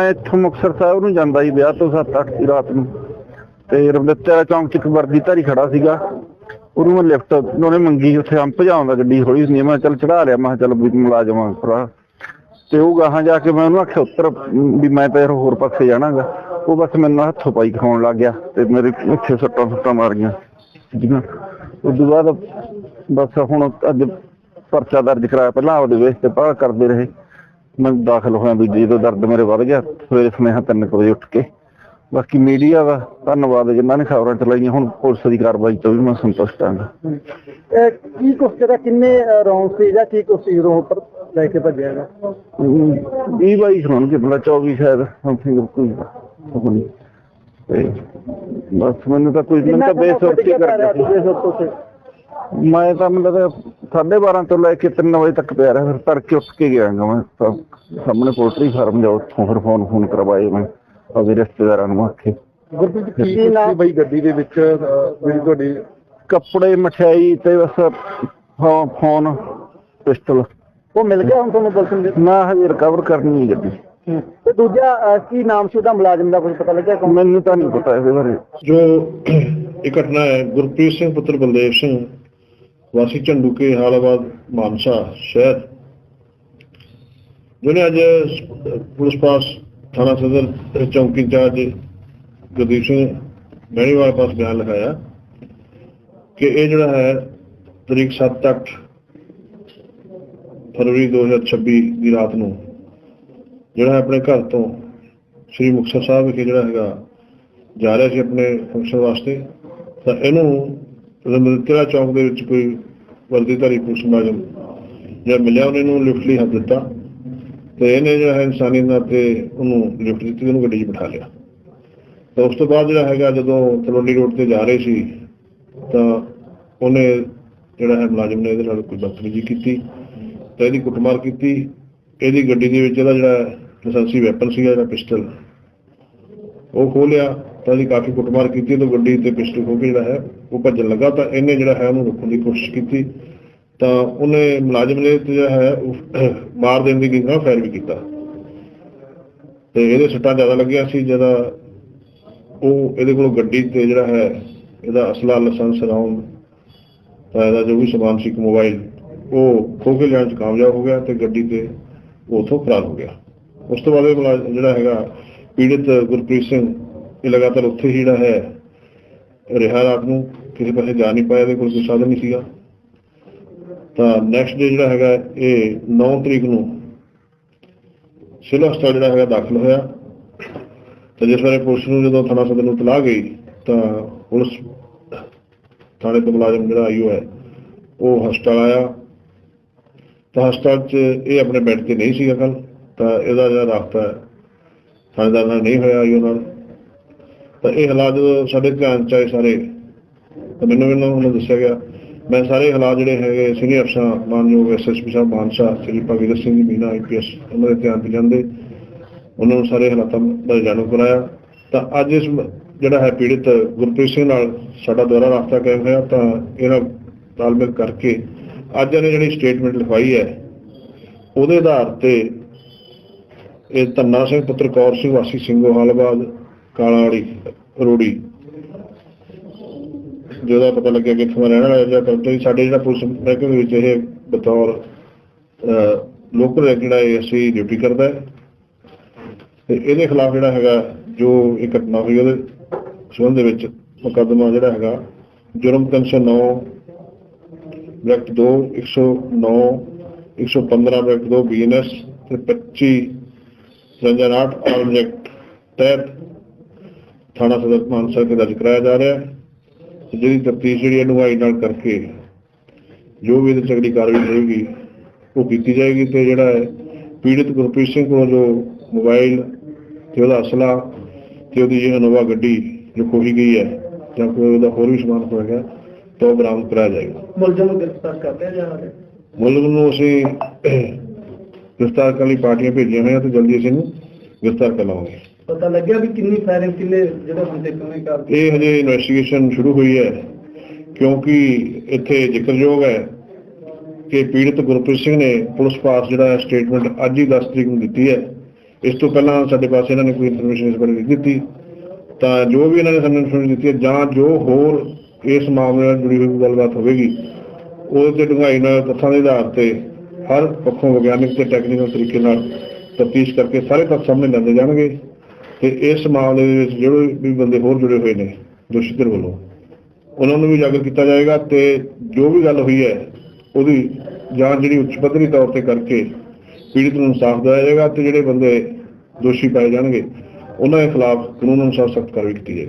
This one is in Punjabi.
ਮੈਂ ਇੱਥੋਂ ਮੁਕਤਸਰ ਸਾਹਿਬ ਨੂੰ ਜਾਂਦਾ ਸੀ ਵਿਆਹ ਤੋਂ 7-8 ਦੀ ਰਾਤ ਨੂੰ। ਤੇ ਰਵਿੰਦਰ ਚੌਂਕ 'ਚ ਇੱਕ ਵਰਦੀ ਧਾਰੀ ਖੜਾ ਸੀਗਾ। ਉਹਨੂੰ ਮੈਂ ਲਿਫਟ ਉਹਨੇ ਮੰਗੀ, ਉੱਥੇ ਅੰਪ ਭਜਾਉਂਦਾ ਗੱਡੀ ਹੌਲੀ ਹੁੰਦੀ ਮੈਂ ਚੱਲ ਚੜਾ ਲਿਆ, ਮੈਂ ਕਿਹਾ ਚੱਲ ਵੀ ਮੁਲਾਜ਼ਮਾਂ ਭਰਾ। ਤੇ ਉਹ ਗਾਹਾਂ ਜਾ ਕੇ ਮੈਂ ਉਹਨੂੰ ਆਖਿਆ, ਉੱਤਰ, ਵੀ ਮੈਂ ਤਾਂ ਹੋਰ ਪਾਸੇ ਜਾਣਾਗਾ। ਉਹ ਬਸ ਮੈਨੂੰ ਹੱਥੋਂ ਪਾਈ ਖਾਉਣ ਲੱਗ ਗਿਆ ਤੇ ਮੇਰੇ ਇੱਥੇ ਸੱਟਾਂ ਸੁੱਟਾਂ ਮਾਰੀਆਂ। ਜਿਹਾਂ ਉਸ ਤੋਂ ਬਾਅਦ ਬਸ ਹੁਣ ਅੱਜ ਪਰਚਾ ਦਰਜ ਕਰਾਇਆ, ਪਹਿਲਾਂ ਆਪਦੇ ਵੇਸ ਤੇ ਪਾ ਕਰਦੇ ਰਹੇ। ਮੈਂ ਦਾਖਲ ਹੋਇਆ ਵੀ ਜਦੋਂ ਦਰਦ ਮੇਰੇ ਵੱਧ ਗਿਆ ਸਵੇਰੇ ਸੁਨੇਹਾ ਤਿੰਨ ਕੁ ਵਜੇ ਉੱਠ ਕੇ। ਬਾਕੀ ਮੀਡੀਆ ਦਾ ਧੰਨਵਾਦ ਜਿਨ੍ਹਾਂ ਨੇ ਖਬਰਾਂ ਚਲਾਈਆਂ ਹੁਣ ਪੁਲਿਸ ਦੀ ਕਾਰਵਾਈ ਤੋਂ ਵੀ ਮੈਂ ਸੰਤੁਸ਼ਟ ਹਾਂ। ਕੀ ਕੁਛ ਜਿਹੜਾ ਕਿੰਨੇ ਰੌਂਡ ਸੀ ਜਾਂ ਕੀ ਕੁਛ ਸੀ ਉੱਪਰ ਲੈ ਕੇ ਭੱਜਿਆ ਹੈਗਾ ਵੀਹ ਬਾਈ ਹੋਣਗੇ ਬਲਾ 24 ਸ਼ਾਇਦ ਸਮਥਿੰਗ ਕੋਈ ਤੇ ਬਸ ਮੈਨੂੰ ਤਾਂ ਕੋਈ ਮੈਨੂੰ ਤਾਂ ਬੇਸੁਰਤੀ ਕਰਕੇ ਬੇਸੁਰਤੀ ਮੈਂ ਤਾਂ ਮਤਲਬ ਸਾਢੇ 12 ਤੋਂ ਲੈ ਕੇ 3 ਵਜੇ ਤੱਕ ਪਿਆ ਰਿਹਾ ਫਿਰ ਤੜਕੇ ਉੱਠ ਕੇ ਗਿਆ ਗਾ ਮੈਂ। ਤਾਂ ਸਾਹਮਣੇ ਪੋਲਟਰੀ ਫਾਰਮ ਜਾ ਉੱਥੋਂ ਫਿਰ ਫੋਨ ਫੋਨ ਕਰਵਾਏ ਮੈਂ ਆਪਣੇ ਰਿਸ਼ਤੇਦਾਰਾਂ ਨੂੰ ਆਖੇ। ਗੁਰਪ੍ਰੀਤ ਕੀ ਨਾਮ ਬਈ ਗੱਡੀ ਦੇ ਵਿੱਚ ਜਿਹੜੀ ਤੁਹਾਡੀ ਕੱਪੜੇ ਮਠਿਆਈ ਤੇ ਬਸ ਫੋਨ ਪਿਸਟਲ। ਉਹ ਮਿਲ ਗਿਆ ਹੁਣ ਤੁਹਾਨੂੰ ਪੁਲਿਸ ਨੂੰ ਨਾ ਹਜੇ ਰਿਕਵਰ ਕਰਨੀ ਹੈ ਗੱਡੀ। ਤੇ ਦੂਜਾ ਕੀ ਨਾਮ ਸੀ ਉਹਦਾ? ਮੁਲਾਜ਼ਮ ਦਾ ਕੁਝ ਪਤਾ ਲੱਗਿਆ ਮੈਨੂੰ ਤਾਂ ਨਹੀਂ ਪਤਾ ਇਹਦੇ ਬਾਰੇ। ਜੋ ਇਹ ਘਟਨਾ ਹੈ ਗੁਰਪ੍ਰੀਤ ਸਿੰਘ ਪੁੱਤਰ ਬਲਦੇਵ ਸਿੰਘ। ਵਾਸੀ ਝੰਡੂਕੇ ਹਾਲਾਬਾਦ ਮਾਨਸਾ ਸ਼ਹਿਰ। ਜਿਹਨੇ ਅੱਜ ਪੁਲਿਸ ਪਾਸ ਥਾਣਾ ਸਦਰ ਚੌਂਕੀ ਇੰਚਾਰਜ ਗੁਰਦੀਪ ਸਿੰਘ ਮੈਣੀਵਾਲ ਪਾਸ ਬਿਆਨ ਲਿਖਾਇਆ ਕਿ ਇਹ ਜਿਹੜਾ ਹੈ ਤਰੀਕ 7-8 ਫਰਵਰੀ 2026 ਦੀ ਰਾਤ ਨੂੰ ਜਿਹੜਾ ਹੈ ਆਪਣੇ ਘਰ ਤੋਂ ਸ੍ਰੀ ਮੁਕਤਸਰ ਸਾਹਿਬ ਵਿਖੇ ਜਿਹੜਾ ਹੈਗਾ ਜਾ ਰਿਹਾ ਸੀ ਆਪਣੇ ਫੰਕਸ਼ਨ ਵਾਸਤੇ, ਤਾਂ ਇਹਨੂੰ ਰਮਿਲਤਰਾ ਚੌਂਕ ਦੇ ਵਿੱਚ ਕੋਈ ਵਰਦੀਧਾਰੀ ਪੁਲਿਸ ਮੁਲਾਜ਼ਮ ਜਿਹੜਾ ਮਿਲਿਆ, ਉਹਨੇ ਇਹਨੂੰ ਲਿਫਟ ਲਈ ਹੱਥ ਦਿੱਤਾ ਤੇ ਇਹਨੇ ਜਿਹੜਾ ਹੈ ਇਨਸਾਨੀ ਨਾਲ ਤੇ ਉਹਨੂੰ ਲਿਫਟ ਦਿੱਤੀ ਉਹਨੂੰ ਗੱਡੀ 'ਚ ਬਿਠਾ ਲਿਆ। ਤਾਂ ਉਸ ਤੋਂ ਬਾਅਦ ਜਿਹੜਾ ਹੈਗਾ, ਜਦੋਂ ਤਲਵੰਡੀ ਰੋਡ ਤੇ ਜਾ ਰਹੇ ਸੀ, ਤਾਂ ਉਹਨੇ ਜਿਹੜਾ ਹੈ ਮੁਲਾਜ਼ਮ ਨੇ ਇਹਦੇ ਨਾਲ ਕੋਈ ਬਦਤਮੀਜ਼ੀ ਕੀਤੀ, ਤੇ ਇਹਦੀ ਕੁੱਟਮਾਰ ਕੀਤੀ। ਇਹਦੀ ਗੱਡੀ ਦੇ ਵਿੱਚ ਇਹਦਾ ਜਿਹੜਾ ਲਾਇਸੈਂਸੀ ਵੈਪਨ ਸੀਗਾ, ਜਿਹੜਾ ਪਿਸਟਲ ਉਹ ਖੋਲਿਆ ਤਾਂ ਇਹਦੀ ਕਾਫੀ ਕੁੱਟਮਾਰ ਕੀਤੀ ਤਾਂ ਗੱਡੀ ਤੇ ਪਿਸਟਲ ਖੋ ਕੇ ਜਿਹੜਾ ਹੈ, ਉਹ ਭੱਜਣ ਲੱਗਾ ਤਾਂ ਇਹਨੇ ਜਿਹੜਾ ਹੈ ਉਹਨੂੰ ਰੋਕਣ ਦੀ ਕੋਸ਼ਿਸ਼ ਕੀਤੀ। ਤਾਂ ਉਹਨੇ ਮੁਲਾਜ਼ਮ ਨੇ ਜਿਹੜਾ ਹੈ ਮਾਰ ਦੇਣ ਦੀ ਗਈ ਨਾਲ ਵੀ ਕੀਤਾ। ਤੇ ਇਹਦੇ ਸੱਟਾਂ ਜ਼ਿਆਦਾ ਲੱਗੀਆਂ ਸੀ ਜਿਹਦਾ ਉਹ ਇਹਦੇ ਕੋਲ ਗੱਡੀ ਤੇ ਜਿਹੜਾ ਹੈ, ਇਹਦਾ ਅਸਲਾ ਲਾਇਸੈਂਸ ਰਾਉਂਡ ਤਾਂ ਇਹਦਾ ਜੋ ਵੀ ਸਮਾਨ ਸੀ ਮੋਬਾਈਲ, ਉਹ ਖੋ ਕੇ ਲੈਣ ਚ ਕਾਮਯਾਬ ਹੋ ਗਿਆ ਤੇ ਗੱਡੀ ਤੇ ਉਹ ਉੱਥੋਂ ਫਰਾਰ ਹੋ ਗਿਆ। ਉਸ ਤੋਂ ਬਾਅਦ ਇਹ ਮੁਲਾਜ਼ਮ ਜਿਹੜਾ ਹੈਗਾ ਪੀੜਿਤ ਗੁਰਪ੍ਰੀਤ ਸਿੰਘ ਇਹ ਲਗਾਤਾਰ ਉੱਥੇ ਹੀ ਜਿਹੜਾ ਹੈ, ਰਿਹਾ ਰਾਤ ਨੂੰ, ਕਿਸੇ ਪਾਸੇ ਜਾ ਨਹੀਂ ਪਾਇਆ ਇਹਦੇ ਕੋਈ ਸਾਧਨ ਨਹੀਂ ਸੀਗਾ। ਤਾਂ ਨੈਕਸਟ ਡੇ ਜਿਹੜਾ ਹੈਗਾ, ਇਹ 9 ਤਰੀਕ ਨੂੰ ਸਿਵਲ ਹਸਪਤਾਲ ਜਿਹੜਾ ਹੈਗਾ ਦਾਖਲ ਹੋਇਆ। ਤਾਂ ਜਿਸ ਵੇਲੇ ਪੁਲਿਸ ਨੂੰ ਜਦੋਂ ਥਾਣਾ ਸਦਰ ਨੂੰ ਤਲਾਹ ਗਈ, ਤਾਂ ਪੁਲਿਸ ਥਾਣੇ ਤੋਂ ਮੁਲਾਜ਼ਮ ਜਿਹੜਾ ਆਈਓ ਹੈ ਉਹ ਹਸਪਤਾਲ ਆਇਆ। ਤਾਂ ਹਸਪਤਾਲ 'ਚ ਇਹ ਆਪਣੇ ਬੈੱਡ ਤੇ ਨਹੀਂ ਸੀਗਾ ਕੱਲ ਤਾਂ ਇਹਦਾ ਜਿਹੜਾ ਰਾਬਤਾ ਹੈ ਨਾਲ ਨਹੀਂ ਹੋਇਆ ਆਈਓ ਨਾਲ ਤਾਂ ਇਹ ਹਾਲਾਤ ਸਾਡੇ ਧਿਆਨ 'ਚ ਆਏ ਸਾਰੇ, ਤਾਂ ਮੈਨੂੰ ਮੈਨੂੰ ਉਹਨੂੰ ਦੱਸਿਆ ਗਿਆ। ਮੈਂ ਸਾਰੇ ਹਾਲਾਤ ਜਿਹੜੇ ਹੈਗੇ, ਸੀਨੀਅਰ ਅਫਸਰਾਂ, ਮਾਨਯੋਗ ਐਸਐਸਪੀ ਸਾਹਿਬ, ਮਾਨਸਾ, ਸ੍ਰੀ ਭਗਤ ਸਿੰਘ ਜੀ, ਮੀਨਾ ਆਈਪੀਐਸ ਉਹਨਾਂ ਦੇ ਧਿਆਨ 'ਚ ਜਾਂਦੇ। ਉਹਨਾਂ ਨੂੰ ਸਾਰੇ ਹਾਲਾਤਾਂ ਬਾਰੇ ਜਾਣੂ ਕਰਾਇਆ। ਤਾਂ ਅੱਜ ਇਸ ਜਿਹੜਾ ਹੈ ਪੀੜਿਤ ਗੁਰਪ੍ਰੀਤ ਸਿੰਘ ਨਾਲ ਸਾਡਾ ਦੁਆਰਾ ਰਾਬਤਾ ਕਾਇਮ ਹੋਇਆ, ਤਾਂ ਇਹਨਾਂ ਤਾਲਮੇਲ ਕਰਕੇ ਅੱਜ ਇਹਨੇ ਜਿਹੜੀ ਸਟੇਟਮੈਂਟ ਲਿਖਵਾਈ ਹੈ, ਉਹਦੇ ਆਧਾਰ ਤੇ ਇਹ ਧੰਨਾ ਸਿੰਘ ਪੁੱਤਰ ਕੌਰ ਸਿੰਘ ਵਾਸੀ ਸਿੰਘੋ ਕਾਲਾੜੀ, ਰੋੜੀ। ਜਿਹਦਾ ਪਤਾ ਲੱਗਿਆ ਕਿ ਇੱਥੋਂ ਰਹਿਣ ਵਾਲਾ ਜਾਂ ਕਰਤੇ ਸਾਡੇ ਜਿਹੜਾ ਪੁਲਿਸ ਮਹਿਕਮੇ ਵਿੱਚ ਇਹ ਬਤੌਰ ਲੋਕਲ ਜਿਹੜਾ ਇਹ ਡਿਊਟੀ ਕਰਦਾ ਹੈ। ਤੇ ਇਹਦੇ ਖਿਲਾਫ ਜਿਹੜਾ ਹੈਗਾ ਜੋ ਇਹ ਘਟਨਾ ਹੋਈ ਉਹਦੇ ਸੰਬੰਧ ਦੇ ਵਿੱਚ ਮੁਕੱਦਮਾ ਜਿਹੜਾ ਹੈਗਾ, ਜੁਰਮ 309 ਬ੍ਰੈਕਟ 2 109 115 ਬ੍ਰੈਕਟ 2 ਬੀਐਨਐਸ ਤੇ 25 ਰੰਜਨਾਟ ਆਬਜੈਕਟ ਤਹਿਤ ਥਾਣਾ ਸਦਰ ਮਾਨਸਾ ਕੇ ਦਰਜ ਕਰਾਇਆ ਜਾ ਰਿਹਾ ਹੈ। ਤੇ ਜਿਹੜੀ ਤਫਤੀਸ਼ ਜਿਹੜੀ ਅਨੁਵਾਈ ਨਾਲ ਕਰਕੇ ਜੋ ਵੀ ਇਹਦੇ ਅਗਲੀ ਕਾਰਵਾਈ ਹੋਏਗੀ ਉਹ ਕੀਤੀ ਜਾਏਗੀ ਤੇ ਜਿਹੜਾ ਹੈ ਪੀੜਿਤ ਗੁਰਪ੍ਰੀਤ ਸਿੰਘ ਕੋਲੋਂ ਜੋ ਮੋਬਾਈਲ ਤੇ ਉਹਦਾ ਅਸਲਾ ਤੇ ਉਹਦੀ ਇਹ ਇਨੋਵਾ ਗੱਡੀ ਜੋ ਖੋਹੀ ਗਈ ਹੈ ਜਾਂ ਕੋਈ ਉਹਦਾ ਹੋਰ ਵੀ ਸਮਾਨ ਹੋਏਗਾ ਤਾਂ ਉਹ ਬਰਾਮਦ ਕਰਾਇਆ ਜਾਏਗਾ। ਮੁਲਜ਼ਮ ਨੂੰ ਗ੍ਰਿਫਤਾਰ ਕਰ ਲਿਆ ਜਾ ਰਿਹਾ ਮੁਲਜ਼ਮ ਨੂੰ ਅਸੀਂ ਗ੍ਰਿਫਤਾਰ ਕਰਨ ਲਈ ਪਾਰਟੀਆਂ ਭੇਜੀਆਂ ਹੋਈਆਂ ਤੇ ਜਲਦੀ ਅਸੀਂ ਇਹਨੂੰ ਗ੍ਰਿਫਤਾਰ ਕਰ ਲਵਾਂਗੇ। ਪਤਾ ਲੱਗਿਆ ਵੀ ਕਿੰਨੀ ਫਾਇਰਿੰਗ ਕਿੰਨੇ ਜਿਹੜੇ ਬੰਦੇ ਕਿਵੇਂ ਕਰਦੇ? ਇਹ ਹਜੇ ਇਨਵੈਸਟੀਗੇਸ਼ਨ ਸ਼ੁਰੂ ਹੋਈ ਹੈ ਕਿਉਂਕਿ ਇੱਥੇ ਜ਼ਿਕਰਯੋਗ ਹੈ ਕਿ ਪੀੜਤ ਗੁਰਪ੍ਰੀਤ ਸਿੰਘ ਨੇ ਪੁਲਿਸ ਪਾਸ ਜਿਹੜਾ ਸਟੇਟਮੈਂਟ ਅੱਜ ਹੀ 10 ਤਰੀਕ ਨੂੰ ਦਿੱਤੀ ਹੈ। ਇਸ ਤੋਂ ਪਹਿਲਾਂ ਸਾਡੇ ਪਾਸ ਇਹਨਾਂ ਨੇ ਕੋਈ ਇਨਫੋਰਮੇਸ਼ਨ ਇਸ ਬਾਰੇ ਨਹੀਂ ਦਿੱਤੀ। ਤਾਂ ਜੋ ਵੀ ਇਹਨਾਂ ਨੇ ਸਾਨੂੰ ਇਨਫੋਰਮੇਸ਼ਨ ਦਿੱਤੀ ਹੈ ਜਾਂ ਜੋ ਹੋਰ ਇਸ ਮਾਮਲੇ ਨਾਲ ਜੁੜੀ ਹੋਈ ਗੱਲਬਾਤ ਹੋਵੇਗੀ ਉਹਦੇ ਤੇ ਡੂੰਘਾਈ ਨਾਲ ਤੱਥਾਂ ਦੇ ਆਧਾਰ ਤੇ ਹਰ ਪੱਖੋਂ ਵਿਗਿਆਨਕ ਤੇ ਟੈਕਨੀਕਲ ਤਰੀਕੇ ਨਾਲ ਤਫਤੀਸ਼ ਕਰਕੇ ਸਾਰੇ ਤੱਥ ਸਾਹਮਣੇ ਲਿਆਂਦੇ ਜਾਣਗੇ ਤੇ ਇਸ ਮਾਮਲੇ ਦੇ ਵਿੱਚ ਜਿਹੜੇ ਵੀ ਬੰਦੇ ਹੋਰ ਜੁੜੇ ਹੋਏ ਨੇ ਦੋਸ਼ੀ ਧਿਰ ਵੱਲੋਂ, ਉਹਨਾਂ ਨੂੰ ਵੀ ਉਜਾਗਰ ਕੀਤਾ ਜਾਏਗਾ ਤੇ ਜੋ ਵੀ ਗੱਲ ਹੋਈ ਹੈ, ਉਹਦੀ ਜਾਂਚ ਜਿਹੜੀ ਉੱਚ ਪੱਧਰੀ ਤੌਰ ਤੇ ਕਰਕੇ ਪੀੜਤ ਨੂੰ ਇਨਸਾਫ ਦਿਵਾਇਆ ਜਾਏਗਾ ਤੇ ਜਿਹੜੇ ਬੰਦੇ ਦੋਸ਼ੀ ਪਾਏ ਜਾਣਗੇ, ਉਹਨਾਂ ਦੇ ਖਿਲਾਫ ਕਾਨੂੰਨ ਅਨੁਸਾਰ ਸਖਤ ਕਾਰਵਾਈ ਕੀਤੀ ਜਾਏਗੀ।